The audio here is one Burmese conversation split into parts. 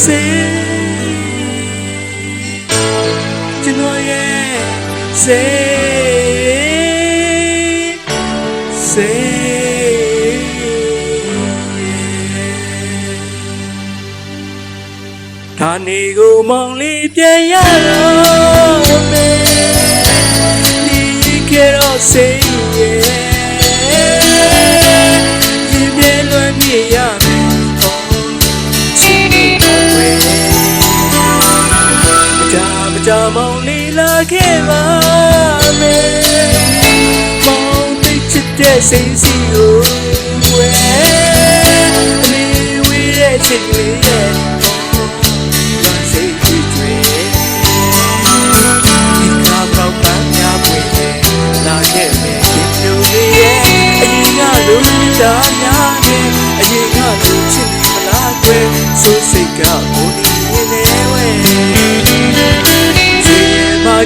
စေကျွန်တော်ရဲ့စေစေဒါနေကိုမောင်လေးပြန်ရတော့ ကြမကြမောင်လေးလာခဲ့ပါမယ်မောင်သိချစ်တဲ့စိတ်စီကိုဝဲအမေဝေးတဲ့ချစ်ကလေးရဲ့ဘာစိတ်ကြီးတွေဒီကားပေါက်ပန်းများပွင့်နေလာခဲ့မယ်ဒီလိုလေးရဲ့အရင်ကလိုချာများနေအရင်ကလိုချစ်နေမလားကွယ်ဆိုစိတ်က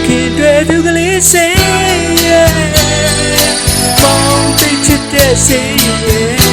ခင်တွေသူကလေးစိတ်ရဲ့မောင်သိချစ်တဲ့စိ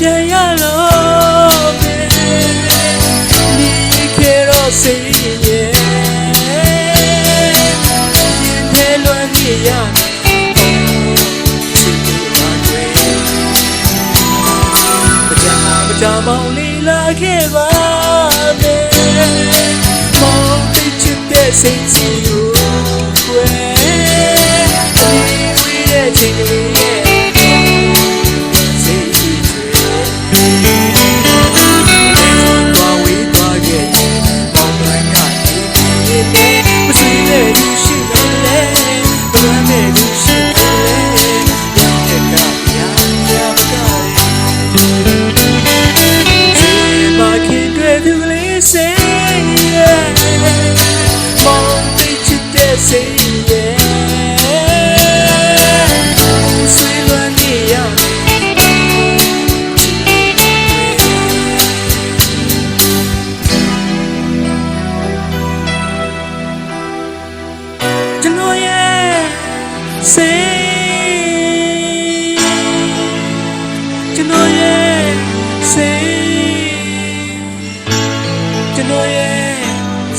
ပြန်ရတော့မယ်ဒီခေတော့စိတ်ရဲ့ရင်ထဲလွမ်းနေရမယ်ချစ်လို့ပါကွယ်မကြမကြမောင်လေးလာခဲ့ပါမယ်မောင်သိချစ်တဲ့စိတ်စီ ဘယ်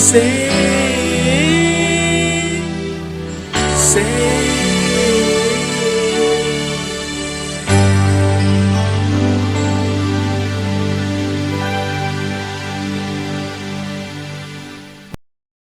Say, say.